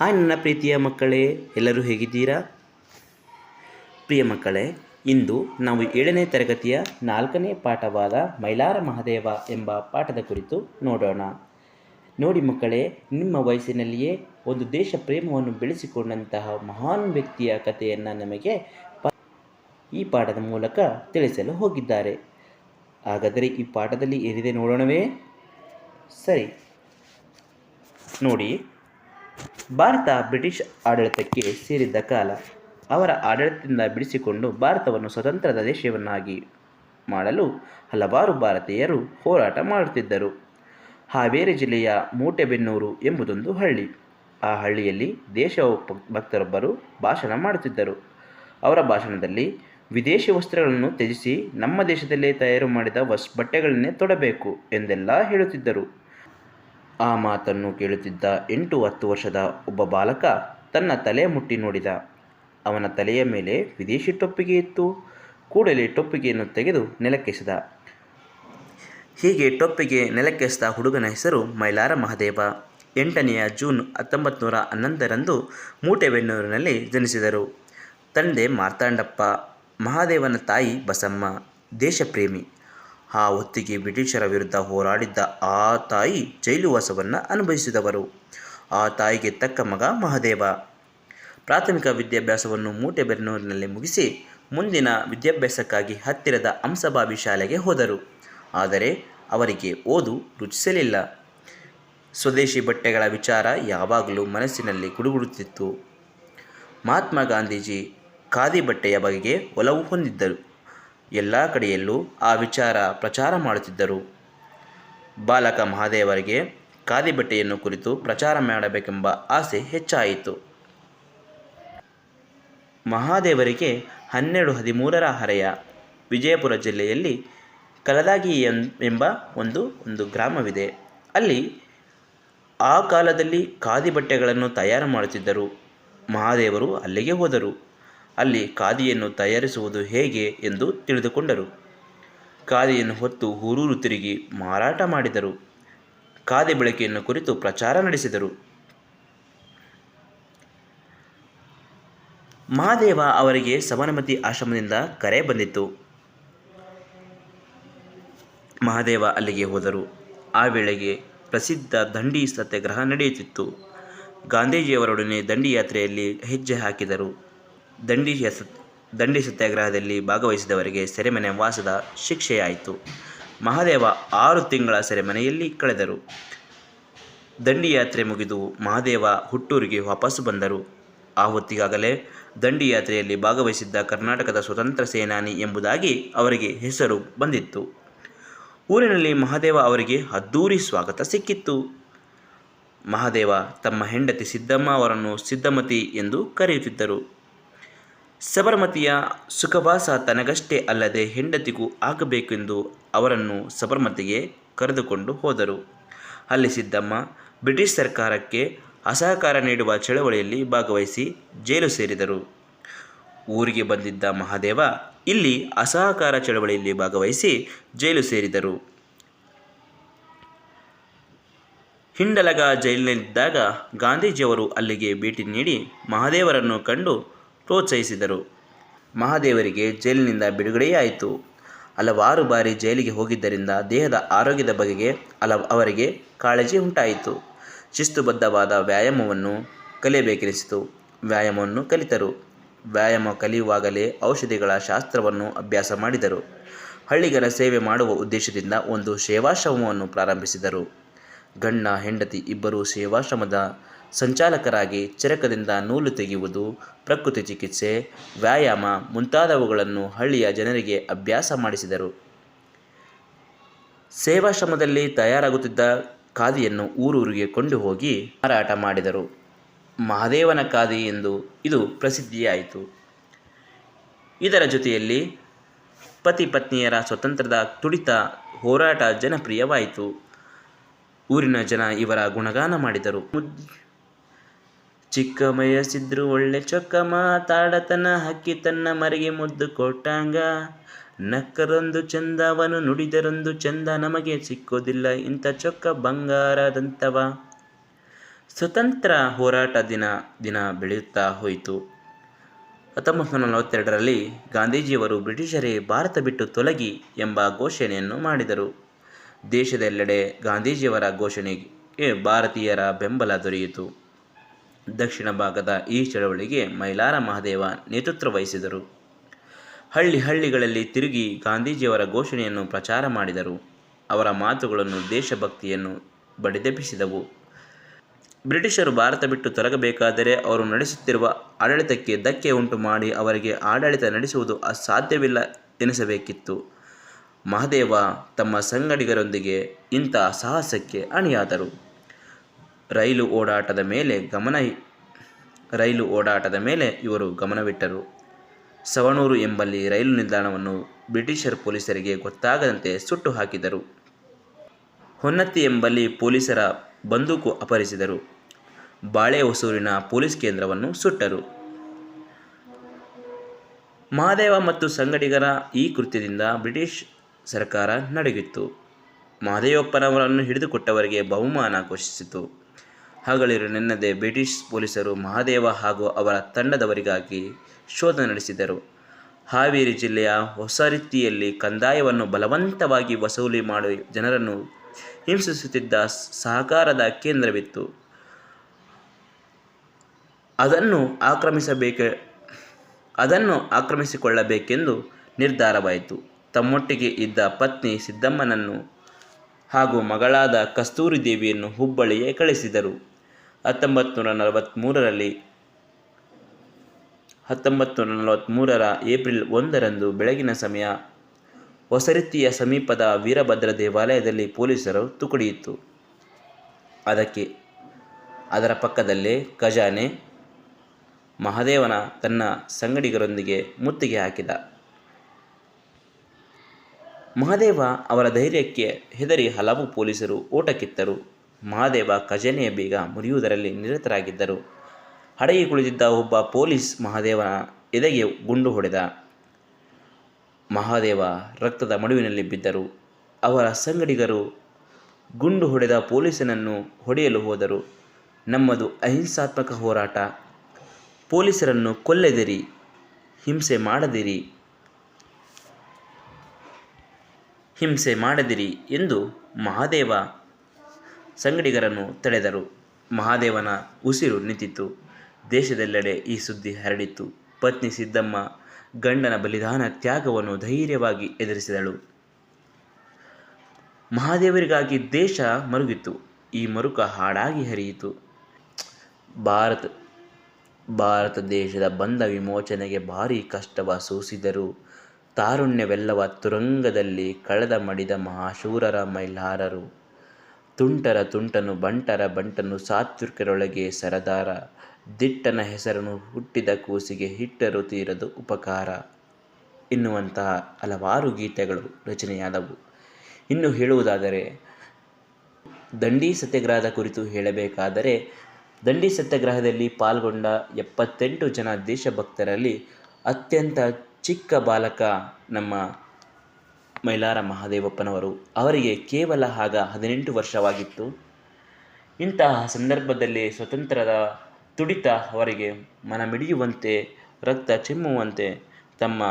Hi ನನ್ನ ಪ್ರೀತಿಯ ಮಕ್ಕಳೇ, ಎಲ್ಲರೂ ಹೇಗಿದ್ದೀರಾ? ಪ್ರಿಯ ಮಕ್ಕಳೇ, ಇಂದು ನಾವು ಏಳನೇ ತರಗತಿಯ ನಾಲ್ಕನೇ ಪಾಠವಾದ ಮೈಲಾರ ಮಹಾದೇವ ಎಂಬ ಪಾಠದ ಕುರಿತು ನೋಡೋಣ. ನೋಡಿ ಮಕ್ಕಳೇ, ನಿಮ್ಮ ವಯಸ್ಸಿನಲ್ಲಿಯೇ ಒಂದು ದೇಶ ಪ್ರೇಮವನ್ನು ಬೆಳೆಸಿಕೊಂಡಂತಹ ಮಹಾನ್ ವ್ಯಕ್ತಿಯ ಕಥೆಯನ್ನು ನಮಗೆ ಈ ಪಾಠದ ಮೂಲಕ ತಿಳಿಸಲು ಹೋಗಿದ್ದಾರೆ. ಹಾಗಾದರೆ ಈ ಪಾಠದಲ್ಲಿ ಏನಿದೆ ನೋಡೋಣವೇ? ಸರಿ. ನೋಡಿ. ಭಾರತ ಬ್ರಿಟಿಷ್ ಆಡಳಿತಕ್ಕೆ ಸೇರಿದ್ದ ಕಾಲ, ಅವರ ಆಡಳಿತದಿಂದ ಬಿಡಿಸಿಕೊಂಡು ಭಾರತವನ್ನು ಸ್ವತಂತ್ರದ ದೇಶವನ್ನಾಗಿ ಮಾಡಲು ಹಲವಾರು ಭಾರತೀಯರು ಹೋರಾಟ ಮಾಡುತ್ತಿದ್ದರು. ಹಾವೇರಿ ಜಿಲ್ಲೆಯ ಮೂಟೆಬೆನ್ನೂರು ಎಂಬುದೊಂದು ಹಳ್ಳಿ. ಆ ಹಳ್ಳಿಯಲ್ಲಿ ದೇಶ ಭಕ್ತರೊಬ್ಬರು ಭಾಷಣ ಮಾಡುತ್ತಿದ್ದರು. ಅವರ ಭಾಷಣದಲ್ಲಿ ವಿದೇಶಿ ವಸ್ತ್ರಗಳನ್ನು ತ್ಯಜಿಸಿ ನಮ್ಮ ದೇಶದಲ್ಲೇ ತಯಾರು ಮಾಡಿದ ವಸ್, ಬಟ್ಟೆಗಳನ್ನೇ ತೊಡಬೇಕು ಎಂದೆಲ್ಲ ಹೇಳುತ್ತಿದ್ದರು. ಆ ಮಾತನ್ನು ಕೇಳುತ್ತಿದ್ದ ಎಂಟು ಹತ್ತು ವರ್ಷದ ಒಬ್ಬ ಬಾಲಕ ತನ್ನ ತಲೆ ಮುಟ್ಟಿ ನೋಡಿದ. ಅವನ ತಲೆಯ ಮೇಲೆ ವಿದೇಶಿ ಟೊಪ್ಪಿಗೆ ಇತ್ತು ಕೂಡಲೇ ಟೊಪ್ಪಿಗೆಯನ್ನು ತೆಗೆದು ನೆಲಕ್ಕೆಸೆದ. ಹೀಗೆ ಟೊಪ್ಪಿಗೆ ನೆಲಕ್ಕೆಸೆದ ಹುಡುಗನ ಹೆಸರು ಮೈಲಾರ ಮಹದೇವ. ಎಂಟನೆಯ ಜೂನ್ ಹತ್ತೊಂಬತ್ತು ನೂರ ಹನ್ನೊಂದರಂದು ಮೂಟೆಬೆನ್ನೂರಿನಲ್ಲಿ ಜನಿಸಿದರು. ತಂದೆ ಮಾರ್ತಾಂಡಪ್ಪ, ಮಹಾದೇವನ ತಾಯಿ ಬಸಮ್ಮ, ದೇಶಪ್ರೇಮಿ. ಆ ಹೊತ್ತಿಗೆ ಬ್ರಿಟಿಷರ ವಿರುದ್ಧ ಹೋರಾಡಿದ್ದ ಆ ತಾಯಿ ಜೈಲುವಾಸವನ್ನು ಅನುಭವಿಸಿದವರು. ಆ ತಾಯಿಗೆ ತಕ್ಕ ಮಗ ಮಹದೇವ. ಪ್ರಾಥಮಿಕ ವಿದ್ಯಾಭ್ಯಾಸವನ್ನು ಮೂಟೆಬೆನ್ನೂರಿನಲ್ಲಿ ಮುಗಿಸಿ ಮುಂದಿನ ವಿದ್ಯಾಭ್ಯಾಸಕ್ಕಾಗಿ ಹತ್ತಿರದ ಹಂಸಭಾವಿ ಶಾಲೆಗೆ ಹೋದರು. ಆದರೆ ಅವರಿಗೆ ಓದು ರುಚಿಸಲಿಲ್ಲ. ಸ್ವದೇಶಿ ಬಟ್ಟೆಗಳ ವಿಚಾರ ಯಾವಾಗಲೂ ಮನಸ್ಸಿನಲ್ಲಿ ಗುಡುಗುಡುತ್ತಿತ್ತು. ಮಹಾತ್ಮ ಗಾಂಧೀಜಿ ಖಾದಿ ಬಟ್ಟೆಯ ಬಗೆಗೆ ಒಲವು ಹೊಂದಿದ್ದರು. ಎಲ್ಲ ಕಡೆಯಲ್ಲೂ ಆ ವಿಚಾರ ಪ್ರಚಾರ ಮಾಡುತ್ತಿದ್ದರು. ಬಾಲಕ ಮಹಾದೇವರಿಗೆ ಖಾದಿ ಬಟ್ಟೆಯನ್ನು ಕುರಿತು ಪ್ರಚಾರ ಮಾಡಬೇಕೆಂಬ ಆಸೆ ಹೆಚ್ಚಾಯಿತು. ಮಹಾದೇವರಿಗೆ ಹನ್ನೆರಡು ಹದಿಮೂರರ ಹರೆಯ ವಿಜಯಪುರ ಜಿಲ್ಲೆಯಲ್ಲಿ ಕಲದಾಗಿ ಎಂಬ ಒಂದು ಒಂದು ಗ್ರಾಮವಿದೆ. ಅಲ್ಲಿ ಆ ಕಾಲದಲ್ಲಿ ಖಾದಿ ಬಟ್ಟೆಗಳನ್ನು ತಯಾರು ಮಾಡುತ್ತಿದ್ದರು. ಮಹಾದೇವರು ಅಲ್ಲಿಗೆ ಹೋದರು. ಅಲ್ಲಿ ಖಾದಿಯನ್ನು ತಯಾರಿಸುವುದು ಹೇಗೆ ಎಂದು ತಿಳಿದುಕೊಂಡರು. ಖಾದಿಯನ್ನು ಹೊತ್ತು ಊರೂರು ತಿರುಗಿ ಮಾರಾಟ ಮಾಡಿದರು. ಖಾದಿ ಬಳಕೆಯನ್ನು ಕುರಿತು ಪ್ರಚಾರ ನಡೆಸಿದರು. ಮಹಾದೇವ ಅವರಿಗೆ ಸಬರಮತಿ ಆಶ್ರಮದಿಂದ ಕರೆ ಬಂದಿತ್ತು. ಮಹಾದೇವ ಅಲ್ಲಿಗೆ ಹೋದರು. ಆ ವೇಳೆಗೆ ಪ್ರಸಿದ್ಧ ದಂಡಿ ಸತ್ಯಾಗ್ರಹ ನಡೆಯುತ್ತಿತ್ತು. ಗಾಂಧೀಜಿಯವರೊಡನೆ ದಂಡಿ ಯಾತ್ರೆಯಲ್ಲಿ ಹೆಜ್ಜೆ ಹಾಕಿದರು. ದಂಡಿ ದಂಡಿ ಸತ್ಯಾಗ್ರಹದಲ್ಲಿ ಭಾಗವಹಿಸಿದವರಿಗೆ ಸೆರೆಮನೆ ವಾಸದ ಶಿಕ್ಷೆಯಾಯಿತು. ಮಹಾದೇವ ಆರು ತಿಂಗಳ ಸೆರೆಮನೆಯಲ್ಲಿ ಕಳೆದರು. ದಂಡಿ ಯಾತ್ರೆ ಮುಗಿದು ಮಹಾದೇವ ಹುಟ್ಟೂರಿಗೆ ವಾಪಸ್ಸು ಬಂದರು. ಆ ಹೊತ್ತಿಗಾಗಲೇ ದಂಡಿ ಯಾತ್ರೆಯಲ್ಲಿ ಭಾಗವಹಿಸಿದ್ದ ಕರ್ನಾಟಕದ ಸ್ವತಂತ್ರ ಸೇನಾನಿ ಎಂಬುದಾಗಿ ಅವರಿಗೆ ಹೆಸರು ಬಂದಿತ್ತು. ಊರಿನಲ್ಲಿ ಮಹಾದೇವ ಅವರಿಗೆ ಅದ್ದೂರಿ ಸ್ವಾಗತ ಸಿಕ್ಕಿತ್ತು. ಮಹಾದೇವ ತಮ್ಮ ಹೆಂಡತಿ ಸಿದ್ದಮ್ಮ ಅವರನ್ನು ಸಿದ್ದಮತಿ ಎಂದು ಕರೆಯುತ್ತಿದ್ದರು. ಸಬರಮತಿಯ ಸುಖವಾಸ ತನಗಷ್ಟೇ ಅಲ್ಲದೆ ಹೆಂಡತಿಗೂ ಆಗಬೇಕೆಂದು ಅವರನ್ನು ಸಬರಮತಿಗೆ ಕರೆದುಕೊಂಡು ಹೋದರು. ಅಲ್ಲಿ ಸಿದ್ದಮ್ಮ ಬ್ರಿಟಿಷ್ ಸರ್ಕಾರಕ್ಕೆ ಅಸಹಕಾರ ನೀಡುವ ಚಳವಳಿಯಲ್ಲಿ ಭಾಗವಹಿಸಿ ಜೈಲು ಸೇರಿದರು. ಊರಿಗೆ ಬಂದಿದ್ದ ಮಹಾದೇವ ಇಲ್ಲಿ ಅಸಹಕಾರ ಚಳವಳಿಯಲ್ಲಿ ಭಾಗವಹಿಸಿ ಜೈಲು ಸೇರಿದರು. ಹಿಂಡಲಗ ಜೈಲಿನಲ್ಲಿದ್ದಾಗ ಗಾಂಧೀಜಿಯವರು ಅಲ್ಲಿಗೆ ಭೇಟಿ ನೀಡಿ ಮಹಾದೇವರನ್ನು ಕಂಡು ಪ್ರೋತ್ಸಾಹಿಸಿದರು. ಮಹಾದೇವರಿಗೆ ಜೈಲಿನಿಂದ ಬಿಡುಗಡೆಯಾಯಿತು ಹಲವಾರು ಬಾರಿ ಜೈಲಿಗೆ ಹೋಗಿದ್ದರಿಂದ ದೇಹದ ಆರೋಗ್ಯದ ಬಗೆಗೆ ಹಲ ಅವರಿಗೆ ಕಾಳಜಿ ಉಂಟಾಯಿತು. ಶಿಸ್ತುಬದ್ಧವಾದ ವ್ಯಾಯಾಮವನ್ನು ಕಲಿಯಬೇಕೆನಿಸಿತು. ವ್ಯಾಯಾಮವನ್ನು ಕಲಿತರು. ವ್ಯಾಯಾಮ ಕಲಿಯುವಾಗಲೇ ಔಷಧಿಗಳ ಶಾಸ್ತ್ರವನ್ನು ಅಭ್ಯಾಸ ಮಾಡಿದರು. ಹಳ್ಳಿಗರ ಸೇವೆ ಮಾಡುವ ಉದ್ದೇಶದಿಂದ ಒಂದು ಸೇವಾಶ್ರಮವನ್ನು ಪ್ರಾರಂಭಿಸಿದರು. ಗಂಡ, ಹೆಂಡತಿ ಇಬ್ಬರೂ ಸೇವಾಶ್ರಮದ ಸಂಚಾಲಕರಾಗಿ ಚರಕದಿಂದ ನೂಲು ತೆಗೆಯುವುದು, ಪ್ರಕೃತಿ ಚಿಕಿತ್ಸೆ, ವ್ಯಾಯಾಮ ಮುಂತಾದವುಗಳನ್ನು ಹಳ್ಳಿಯ ಜನರಿಗೆ ಅಭ್ಯಾಸ ಮಾಡಿಸಿದರು. ಸೇವಾಶ್ರಮದಲ್ಲಿ ತಯಾರಾಗುತ್ತಿದ್ದ ಖಾದಿಯನ್ನು ಊರೂರಿಗೆ ಕೊಂಡು ಹೋಗಿ ಮಾರಾಟ ಮಾಡಿದರು. ಮಹಾದೇವನ ಖಾದಿ ಎಂದು ಇದು ಪ್ರಸಿದ್ಧಿಯಾಯಿತು. ಇದರ ಜೊತೆಯಲ್ಲಿ ಪತಿ ಪತ್ನಿಯರ ಸ್ವತಂತ್ರದ ತುಡಿತ ಹೋರಾಟ ಜನಪ್ರಿಯವಾಯಿತು. ಊರಿನ ಜನ ಇವರ ಗುಣಗಾನ ಮಾಡಿದರು. ಚಿಕ್ಕ ವಯಸ್ಸಿದ್ರು ಒಳ್ಳೆ ಚೊಕ್ಕ ಮಾತಾಡತನ ಹಕ್ಕಿ ತನ್ನ ಮರಿಗೆ ಮುದ್ದು ಕೊಟ್ಟಂಗ. ನಕ್ಕರೊಂದು ಚಂದವನು ನುಡಿದರೊಂದು ಚಂದ, ನಮಗೆ ಸಿಕ್ಕೋದಿಲ್ಲ ಇಂಥ ಚೊಕ್ಕ ಬಂಗಾರದಂತವ. ಸ್ವತಂತ್ರ ಹೋರಾಟ ದಿನ ದಿನ ಬೆಳೆಯುತ್ತಾ ಹೋಯಿತು. ಹತ್ತೊಂಬತ್ತು ನೂರ ನಲವತ್ತೆರಡರಲ್ಲಿ ಗಾಂಧೀಜಿಯವರು ಬ್ರಿಟಿಷರೇ ಭಾರತ ಬಿಟ್ಟು ತೊಲಗಿ ಎಂಬ ಘೋಷಣೆಯನ್ನು ಮಾಡಿದರು. ದೇಶದೆಲ್ಲೆಡೆ ಗಾಂಧೀಜಿಯವರ ಘೋಷಣೆಗೆ ಭಾರತೀಯರ ಬೆಂಬಲ ದೊರೆಯಿತು. ದಕ್ಷಿಣ ಭಾಗದ ಈ ಚಳವಳಿಗೆ ಮೈಲಾರ ಮಹದೇವ ನೇತೃತ್ವ ವಹಿಸಿದರು. ಹಳ್ಳಿ ಹಳ್ಳಿಗಳಲ್ಲಿ ತಿರುಗಿ ಗಾಂಧೀಜಿಯವರ ಘೋಷಣೆಯನ್ನು ಪ್ರಚಾರ ಮಾಡಿದರು. ಅವರ ಮಾತುಗಳನ್ನು ದೇಶಭಕ್ತಿಯನ್ನು ಬಡಿದೆಬ್ಬಿಸಿದವು. ಬ್ರಿಟಿಷರು ಭಾರತ ಬಿಟ್ಟು ತೊಲಗಬೇಕಾದರೆ ಅವರು ನಡೆಸುತ್ತಿರುವ ಆಡಳಿತಕ್ಕೆ ಧಕ್ಕೆ ಉಂಟು ಮಾಡಿ ಅವರಿಗೆ ಆಡಳಿತ ನಡೆಸುವುದು ಅಸಾಧ್ಯವಿಲ್ಲ ಎನಿಸಬೇಕಿತ್ತು. ಮಹದೇವ ತಮ್ಮ ಸಂಗಡಿಗರೊಂದಿಗೆ ಇಂಥ ಸಾಹಸಕ್ಕೆ ಅಣಿಯಾದರು. ರೈಲು ಓಡಾಟದ ಮೇಲೆ ಗಮನ ರೈಲು ಓಡಾಟದ ಮೇಲೆ ಇವರು ಗಮನವಿಟ್ಟರು. ಸವಣೂರು ಎಂಬಲ್ಲಿ ರೈಲು ನಿಲ್ದಾಣವನ್ನು ಬ್ರಿಟಿಷರ್ ಪೊಲೀಸರಿಗೆ ಗೊತ್ತಾಗದಂತೆ ಸುಟ್ಟು ಹಾಕಿದರು. ಹೊನ್ನತ್ತಿ ಎಂಬಲ್ಲಿ ಪೊಲೀಸರ ಬಂದೂಕು ಅಪಹರಿಸಿದರು. ಬಾಳೆ ಹೊಸೂರಿನ ಪೊಲೀಸ್ ಕೇಂದ್ರವನ್ನು ಸುಟ್ಟರು. ಮಹಾದೇವ ಮತ್ತು ಸಂಗಡಿಗರ ಈ ಕೃತ್ಯದಿಂದ ಬ್ರಿಟಿಷ್ ಸರ್ಕಾರ ನಡೆಯಿತು ಮಹದೇವಪ್ಪನವರನ್ನು ಹಿಡಿದುಕೊಟ್ಟವರಿಗೆ ಬಹುಮಾನ ಘೋಷಿಸಿತು. ಹಗಲಿರು ನೆನ್ನದೆ ಬ್ರಿಟಿಷ್ ಪೊಲೀಸರು ಮಹಾದೇವ ಹಾಗೂ ಅವರ ತಂಡದವರಿಗಾಗಿ ಶೋಧ ನಡೆಸಿದರು. ಹಾವೇರಿ ಜಿಲ್ಲೆಯ ಹೊಸ ರೀತಿಯಲ್ಲಿ ಕಂದಾಯವನ್ನು ಬಲವಂತವಾಗಿ ವಸೂಲಿ ಮಾಡಿ ಜನರನ್ನು ಹಿಂಸಿಸುತ್ತಿದ್ದ ಸಹಕಾರದ ಕೇಂದ್ರವಿತ್ತು. ಅದನ್ನು ಆಕ್ರಮಿಸಬೇಕೆ, ಅದನ್ನು ಆಕ್ರಮಿಸಿಕೊಳ್ಳಬೇಕೆಂದು ನಿರ್ಧಾರವಾಯಿತು. ತಮ್ಮೊಟ್ಟಿಗೆ ಇದ್ದ ಪತ್ನಿ ಸಿದ್ದಮ್ಮನನ್ನು ಹಾಗೂ ಮಗಳಾದ ಕಸ್ತೂರಿ ದೇವಿಯನ್ನು ಹುಬ್ಬಳ್ಳಿಗೆ ಕಳಿಸಿದರು. ಹತ್ತೊಂಬತ್ತು ನೂರ ನಲವತ್ತ್ಮೂರರಲ್ಲಿ ಹತ್ತೊಂಬತ್ತು ನೂರ ನಲವತ್ತ್ಮೂರರ ಏಪ್ರಿಲ್ ಒಂದರಂದು ಬೆಳಗಿನ ಸಮಯ ಹೊಸರಿತ್ತಿಯ ಸಮೀಪದ ವೀರಭದ್ರ ದೇವಾಲಯದಲ್ಲಿ ಪೊಲೀಸರು ತುಕುಡಿಯಿತು ಅದಕ್ಕೆ ಅದರ ಪಕ್ಕದಲ್ಲೇ ಖಜಾನೆ, ಮಹಾದೇವನ ತನ್ನ ಸಂಗಡಿಗರೊಂದಿಗೆ ಮುತ್ತಿಗೆ ಹಾಕಿದ. ಮಹಾದೇವ ಅವರ ಧೈರ್ಯಕ್ಕೆ ಹೆದರಿ ಹಲವು ಪೊಲೀಸರು ಓಟಕ್ಕಿತ್ತರು. ಮಹಾದೇವ ಖಜಾನೆಯ ಬೀಗ ಮುರಿಯುವುದರಲ್ಲಿ ನಿರತರಾಗಿದ್ದರು. ಹಡಗಿ ಕುಳಿತಿದ್ದ ಒಬ್ಬ ಪೊಲೀಸ್ ಮಹಾದೇವನ ಎದೆಗೆ ಗುಂಡು ಹೊಡೆದ. ಮಹಾದೇವ ರಕ್ತದ ಮಡುವಿನಲ್ಲಿ ಬಿದ್ದರು. ಅವರ ಸಂಗಡಿಗರು ಗುಂಡು ಹೊಡೆದ ಪೊಲೀಸನನ್ನು ಹೊಡೆಯಲು ಹೋದರು. ನಮ್ಮದು ಅಹಿಂಸಾತ್ಮಕ ಹೋರಾಟ. ಪೊಲೀಸರನ್ನು ಕೊಲ್ಲೆದಿರಿ, ಹಿಂಸೆ ಮಾಡದಿರಿ. ಹಿಂಸೆ ಮಾಡದಿರಿ ಎಂದು ಮಹಾದೇವ ಸಂಗಡಿಗರನ್ನು ತಡೆದರು. ಮಹಾದೇವನ ಉಸಿರು ನಿಂತಿತು ದೇಶದೆಲ್ಲೆಡೆ ಈ ಸುದ್ದಿ ಹರಡಿತು ಪತ್ನಿ ಸಿದ್ದಮ್ಮ ಗಂಡನ ಬಲಿದಾನ ತ್ಯಾಗವನ್ನು ಧೈರ್ಯವಾಗಿ ಎದುರಿಸಿದಳು. ಮಹಾದೇವರಿಗಾಗಿ ದೇಶ ಮರುಗಿತ್ತು. ಈ ಮರುಕ ಹಾಡಾಗಿ ಹರಿಯಿತು. ಭಾರತ ಭಾರತ ದೇಶದ ಬಂಧ ವಿಮೋಚನೆಗೆ ಭಾರೀ ಕಷ್ಟವ ಸೂಸಿದರು. ತಾರುಣ್ಯವೆಲ್ಲವ ತುರಂಗದಲ್ಲಿ ಕಳೆದ ಮಡಿದ ಮಹಾಶೂರರ ಮೈಲಾರರು. ತುಂಟರ ತುಂಟನು ಬಂಟರ ಬಂಟನು ಸಾತ್ವಿಕರೊಳಗೆ ಸರದಾರ. ದಿಟ್ಟನ ಹೆಸರನ್ನು ಹುಟ್ಟಿದ ಕೂಸಿಗೆ ಹಿಟ್ಟರು ತೀರದು ಉಪಕಾರ. ಎನ್ನುವಂತಹ ಹಲವಾರು ಗೀತೆಗಳು ರಚನೆಯಾದವು. ಇನ್ನು ಹೇಳುವುದಾದರೆ, ದಂಡಿ ಸತ್ಯಾಗ್ರಹದ ಕುರಿತು ಹೇಳಬೇಕಾದರೆ, ದಂಡಿ ಸತ್ಯಾಗ್ರಹದಲ್ಲಿ ಪಾಲ್ಗೊಂಡ ಎಪ್ಪತ್ತೆಂಟು ಜನ ದೇಶಭಕ್ತರಲ್ಲಿ ಅತ್ಯಂತ ಚಿಕ್ಕ ಬಾಲಕ ನಮ್ಮ ಮೈಲಾರ ಮಹಾದೇವಪ್ಪನವರು, ಅವರಿಗೆ ಕೇವಲ ಆಗ ಹದಿನೆಂಟು ವರ್ಷವಾಗಿತ್ತು. ಇಂತಹ ಸಂದರ್ಭದಲ್ಲಿ ಸ್ವತಂತ್ರದ ತುಡಿತ ಅವರಿಗೆ ಮನಮಿಡಿಯುವಂತೆ, ರಕ್ತ ಚಿಮ್ಮುವಂತೆ ತಮ್ಮ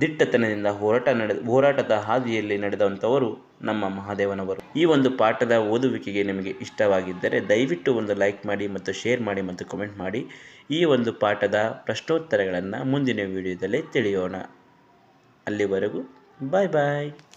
ದಿಟ್ಟತನದಿಂದ ಹೋರಾಟ ನಡೆದ, ಹೋರಾಟದ ಹಾದಿಯಲ್ಲಿ ನಡೆದಂಥವರು ನಮ್ಮ ಮಹಾದೇವನವರು. ಈ ಒಂದು ಪಾಠದ ಓದುವಿಕೆಗೆ ನಿಮಗೆ ಇಷ್ಟವಾಗಿದ್ದರೆ ದಯವಿಟ್ಟು ಒಂದು ಲೈಕ್ ಮಾಡಿ ಮತ್ತು ಶೇರ್ ಮಾಡಿ ಮತ್ತು ಕಮೆಂಟ್ ಮಾಡಿ. ಈ ಒಂದು ಪಾಠದ ಪ್ರಶ್ನೋತ್ತರಗಳನ್ನು ಮುಂದಿನ ವಿಡಿಯೋದಲ್ಲಿ ತಿಳಿಯೋಣ. ಅಲ್ಲಿವರೆಗೂ Bye bye.